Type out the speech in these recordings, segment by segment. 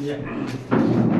Yeah.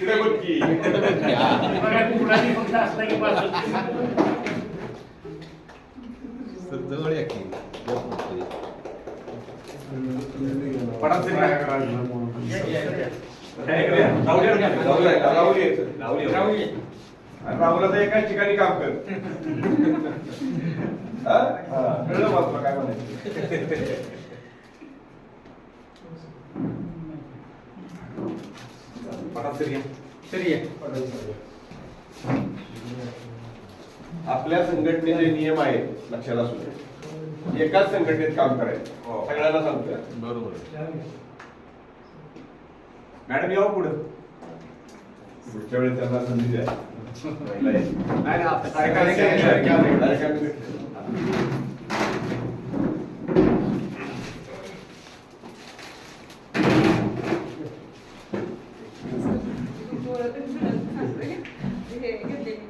इकडे बघ की. फक्त असला की बस. सर, जवळ या की. पडाच तरी काय राहुल राहुल एकाच ठिकाणी काम कर हा? हा. कळलं मला तुला काय म्हणायचं आपल्या संघटनेचे नियम आहेत लक्षात असू दे. एकाच संघटनेत काम करायचं. हो. सगळ्यांना सांगतोय. बरोबर मॅडम यावं पुढं. पुढच्या वेळेस त्यांना संधी द्या. नाही नाही,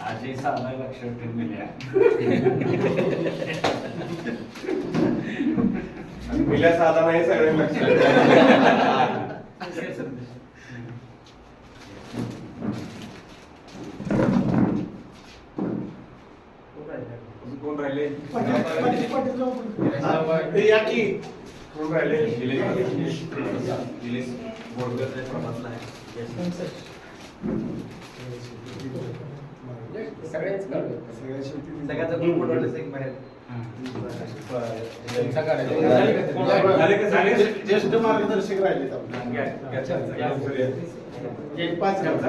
आजही साधा लक्षात ठेवलेल्या आणि पहिल्या साधा नाही सगळ्या लक्षात करून राहिले निलेश बोरकर प्रभातला आहे सगळ्यांच सगळ्याचा एक बाहेर ज्येष्ठ मार्गदर्शक राहिले पाच घंटा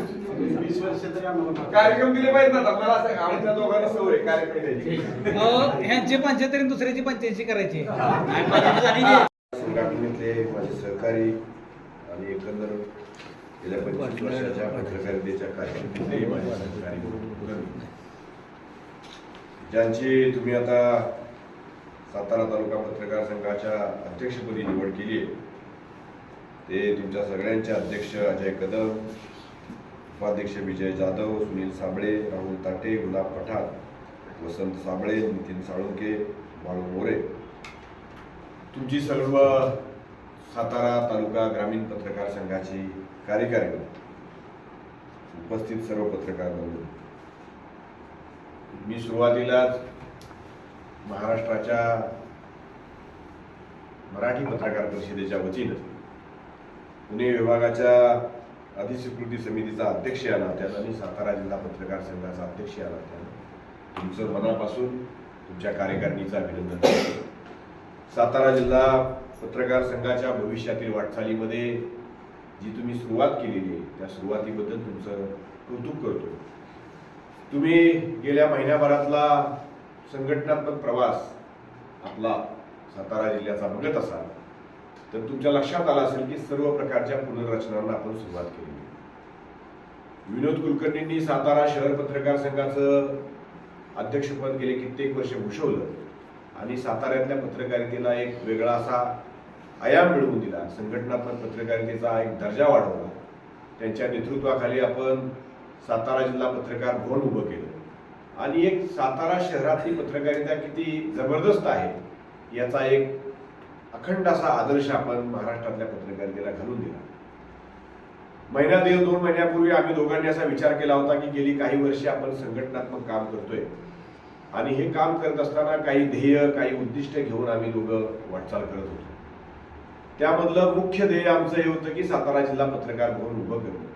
कार्यक्रम दिले पाहिजेत ना आपल्याला असं आमच्या दोघांना सवय आहे कार्यक्रम द्यायची. ह्यांचे पंच्याहत्तर आणि दुसऱ्याची पंच्याऐंशी करायचे. संघटनेतले माझे सहकारी आणि एकंदर गेल्या पंचवीस वर्षाच्या पत्रकारितेच्या कार्यक्रमातले माझे सहकारी ज्यांची तुम्ही आता सातारा तालुका पत्रकार संघाच्या अध्यक्षपदी निवड केली आहे ते तुमच्या सगळ्यांचे अध्यक्ष अजय कदम उपाध्यक्ष विजय जाधव सुनील साबळे राहुल ताटे गुलाब पठार वसंत साबळे नितीन साळुंके बाळू मोरे. तुमची सर्व सातारा तालुका ग्रामीण पत्रकार संघाची कार्यकारी उपस्थित सर्व पत्रकार बंधू. मी सुरुवातीलाच महाराष्ट्राच्या मराठी पत्रकार परिषदेच्या वतीनं पुणे विभागाच्या अधिस्वीकृती समितीचा अध्यक्ष या नात्यानं आणि सातारा जिल्हा पत्रकार संघाचा अध्यक्ष या नात्यानं तुमचं मनापासून तुमच्या कार्यकारिणीचं अभिनंदन करतो. सातारा जिल्हा पत्रकार संघाच्या भविष्यातील वाटचालीमध्ये जी तुम्ही सुरुवात केलेली आहे त्या सुरुवातीबद्दल तुमचं कौतुक करतो. तुम्ही गेल्या महिन्याभरातला संघटनात्मक प्रवास आपला सातारा जिल्ह्याचा बघत असाल. तर तुमच्या लक्षात आलं असेल की सर्व प्रकारच्या पुनर्रचनांना आपण सुरुवात केली. विनोद कुलकर्णींनी सातारा शहर पत्रकार संघाचं अध्यक्षपद गेले कित्येक वर्ष भूषवलं आणि साताऱ्यातल्या पत्रकारितेला एक वेगळा असा आयाम मिळवून दिला. संघटनात्मक पत्रकारितेचा एक दर्जा वाढवला. त्यांच्या नेतृत्वाखाली आपण सातारा जिल्हा पत्रकार भवन उभं केलं. आणि एक सातारा शहरातली पत्रकारिता किती जबरदस्त आहे याचा एक अखंड असा आदर्श आपण महाराष्ट्रातल्या पत्रकारितेला घालून दिला. महिना दीड दोन महिन्यापूर्वी आम्ही दोघांनी असा विचार केला होता की गेली काही वर्षे आपण संघटनात्मक काम करतोय. आणि हे काम करत असताना काही ध्येय काही उद्दिष्ट घेऊन आम्ही दोघं वाटचाल करत होतो. त्यामधलं मुख्य ध्येय आमचं हे होतं की सातारा जिल्हा पत्रकार भवन उभं करणं.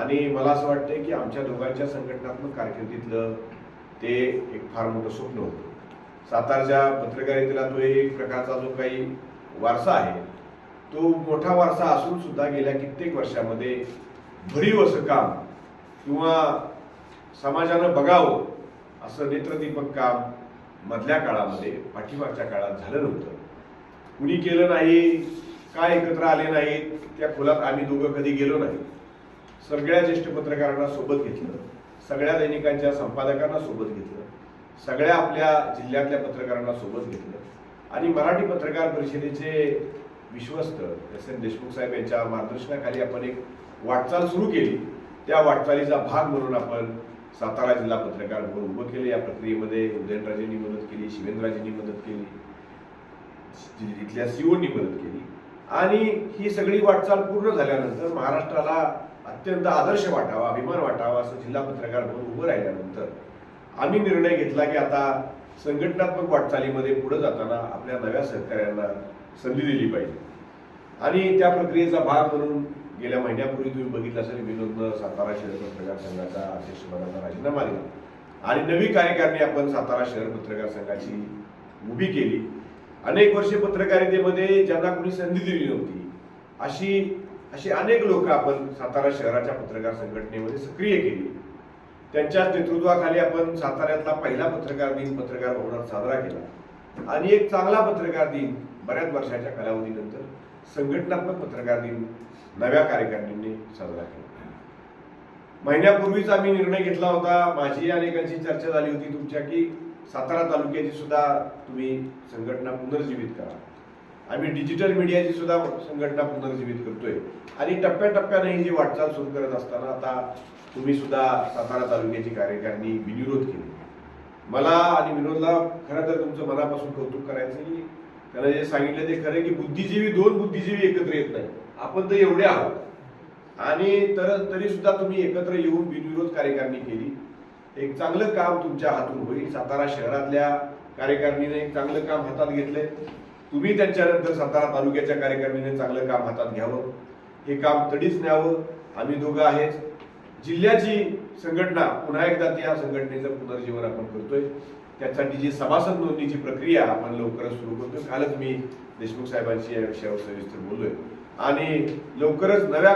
आणि मला असं वाटतंय की आमच्या दोघांच्या संघटनात्मक कारकिर्दीतलं ते एक फार मोठं स्वप्न होतं. सातारच्या पत्रकारितेला तो एक प्रकारचा जो काही वारसा आहे तो मोठा वारसा असून सुद्धा गेल्या कित्येक वर्षामध्ये भरीव असं काम किंवा समाजानं बघावं असं नेत्रदीपक काम मधल्या काळामध्ये पाठीमागच्या काळात झालं नव्हतं. कुणी केलं नाही काय एकत्र आले नाहीत त्या खोलात आम्ही दोघं कधी गेलो नाही. सगळ्या ज्येष्ठ पत्रकारांना सोबत घेतलं. सगळ्या दैनिकांच्या संपादकांना सोबत घेतलं. सगळ्या आपल्या जिल्ह्यातल्या पत्रकारांना सोबत घेतलं. आणि मराठी पत्रकार परिषदेचे विश्वस्त एस एन देशमुख साहेब यांच्या मार्गदर्शनाखाली आपण एक वाटचाल सुरू केली. त्या वाटचालीचा भाग म्हणून आपण सातारा जिल्हा पत्रकार भवन उभं केलं. या प्रक्रियेमध्ये उदयनराजेंनी मदत केली शिवेंद्रराजेंनी मदत केली इथल्या सीओनी मदत केली. आणि ही सगळी वाटचाल पूर्ण झाल्यानंतर महाराष्ट्राला अत्यंत आदर्श वाटावा अभिमान वाटावा असं जिल्हा पत्रकार म्हणून उभं राहिल्यानंतर आम्ही निर्णय घेतला की आता संघटनात्मक वाटचालीमध्ये पुढे जाताना आपल्या नव्या सहकार्यांना संधी दिली पाहिजे. आणि त्या प्रक्रियेचा भाग म्हणून गेल्या महिन्यापूर्वी तुम्ही बघितलं असेल विनोदनं सातारा शहर पत्रकार संघाचा अध्यक्षपदाचा राजीनामा दिला. आणि नवी कार्यकारिणी आपण सातारा शहर पत्रकार संघाची उभी केली. अनेक वर्षे पत्रकारितेमध्ये ज्यांना कोणी संधी दिली नव्हती अशी अशी अनेक लोक आपण सातारा शहराच्या पत्रकार संघटनेमध्ये सक्रिय केली. त्यांच्याच नेतृत्वाखाली आपण साताऱ्यातला पहिला पत्रकार दिन पत्रकार भवनात साजरा केला. आणि एक चांगला पत्रकार दिन बऱ्याच वर्षाच्या कालावधीनंतर संघटनात्मक पत्रकार दिन नव्या कार्यकारिणीने साजरा केला. महिन्यापूर्वीच आम्ही निर्णय घेतला होता. माझी अनेकांची चर्चा झाली होती तुमच्या की सातारा तालुक्याची सुद्धा तुम्ही संघटना पुनर्जीवित करा. आम्ही डिजिटल मीडियाची सुद्धा संघटना पुनर्जीवित करतोय. आणि टप्प्याटप्प्याने ही जी वाटचाल सुरू करत असताना आता तुम्ही सुद्धा सातारा तालुक्याची कार्यकारिणी बिनविरोध केली. मला आणि विनोदला खरं तर तुमचं मनापासून कौतुक करायचं की त्याला जे सांगितलं ते खरं की बुद्धिजीवी दोन बुद्धिजीवी एकत्र येत नाही आपण तर एवढे आहोत. आणि तर तरी सुद्धा तुम्ही एकत्र येऊन बिनविरोध कार्यकारिणी केली. एक चांगलं काम तुमच्या हातून होईल. सातारा शहरातल्या कार्यकारिणीने एक चांगलं काम हातात घेतलंय. तुम्ही त्यांच्यानंतर सातारा तालुक्याच्या कार्यकारिणीने चांगलं काम हातात घ्यावं. हे काम तडीच न्यावं. आम्ही दोघं आहेच. जिल्ह्याची संघटना पुन्हा एकदा त्या संघटनेचं पुनर्जीवन आपण करतोय. त्यासाठी जी सभासद नोंदणीची प्रक्रिया आपण लवकरच सुरू करतोय. कालच मी देशमुख साहेबांशी या विषयावर सविस्तर बोललोय. आणि लवकरच नव्या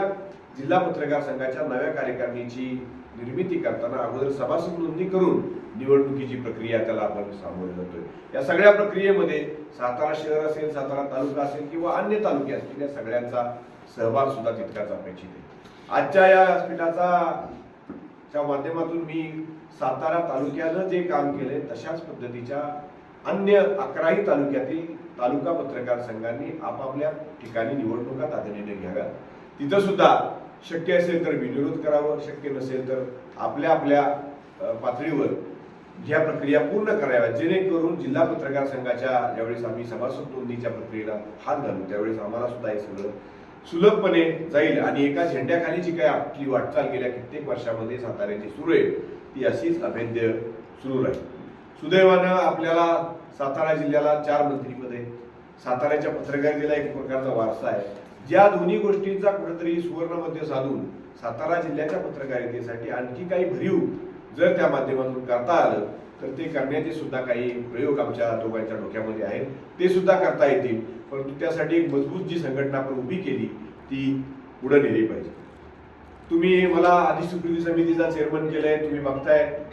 जिल्हा पत्रकार संघाच्या नव्या कार्यकारिणीची निर्मिती करताना अगोदर सभासद नोंदणी करून निवडणुकीची प्रक्रिया त्याला आपण सामोरे जातोय. या सगळ्या प्रक्रियेमध्ये सातारा शहर असेल सातारा तालुका असेल किंवा अन्य तालुके असतील या सगळ्यांचा सहभाग सुद्धा तितकाच अपेक्षित आहे. आजच्या या व्यासपीठाचा च्या माध्यमातून मी सातारा तालुक्यानं जे काम केले तशाच पद्धतीच्या अन्य अकराही तालुक्यातील तालुका पत्रकार संघांनी आपापल्या ठिकाणी निवडणुका तातडीने घ्याव्या तिथं सुद्धा शक्य असेल तर बिनविरोध करावं शक्य नसेल तर आपल्या आपल्या पातळीवर ह्या प्रक्रिया पूर्ण कराव्या जेणेकरून जिल्हा पत्रकार संघाच्या ज्यावेळेस आम्ही सभासद नोंदणीच्या प्रक्रियेला हात घालू त्यावेळेस आम्हाला सुद्धा हे सगळं सुलभपणे जाईल आणि एका झेंड्याखाली जी काय आपली वाटचाल गेल्या कित्येक वर्षामध्ये साताऱ्याची सुरू आहे ती अशीच अभेद्य सुरू राहील. सुदैवानं आपल्याला सातारा जिल्ह्याला चार मंत्रीपदे साताऱ्याच्या पत्रकारितेला एक प्रकारचा वारसा आहे. ज्या दोन्ही गोष्टींचा कुठेतरी सुवर्णमध्ये साधून सातारा जिल्ह्याच्या पत्रकारितेसाठी आणखी काही भरीव जर त्या माध्यमातून करता आलं तर ते करण्याचे सुद्धा काही प्रयोग आमच्या दोघांच्या डोक्यामध्ये आहेत. ते सुद्धा करता येतील. परंतु त्यासाठी एक मजबूत जी संघटना आपण उभी केली ती पुढे नेली पाहिजे. तुम्ही मला आधी सुकृती समितीचा चेअरमन आहे तुम्ही बघताय.